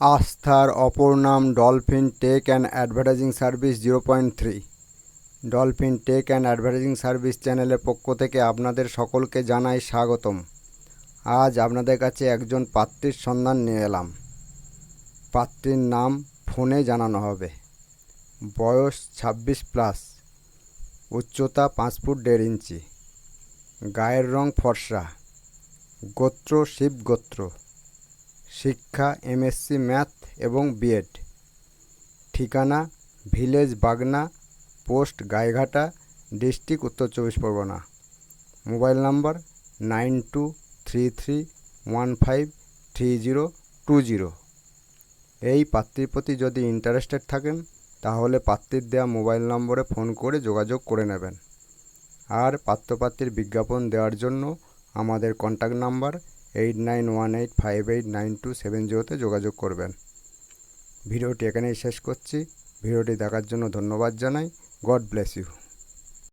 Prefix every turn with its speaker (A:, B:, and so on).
A: আস্থার অপর নাম Dolphin tech and advertising service zero point three. Dolphin tech and advertising service চ্যানেলের পক্ষ থেকে আপনাদের সকলকে জানাই স্বাগতম। আজ আপনাদের কাছে একজন পাত্রীর সন্ধান নিয়ে এলাম। পাত্রীর নাম ফোনে জানানো হবে। বয়স ছাব্বিশ প্লাস। উচ্চতা পাঁচ ফুট দেড় ইঞ্চি। গায়ের রং ফর্সা। গোত্র শিব গোত্র শিক্ষা এমএসসি ম্যাথ এবং বিএড ঠিকানা village Bagna post Gaighata district Uttar চব্বিশ Pargana mobile number nine two three three one five three zero two zero এই পাত্রীর প্রতি যদি ইন্টারেস্টেড থাকেন, তাহলে পাত্রীর দেওয়া মোবাইল নম্বরে ফোন করে যোগাযোগ করে নেবেন। আর পাত্রপাত্রীর বিজ্ঞাপন দেওয়ার জন্য আমাদের contact number eight nine one eight five eight nine two seven জিরোতে যোগাযোগ করবেন। ভিডিওটি এখানেই শেষ করছি। ভিডিওটি দেখার জন্য ধন্যবাদ জানাই। God bless you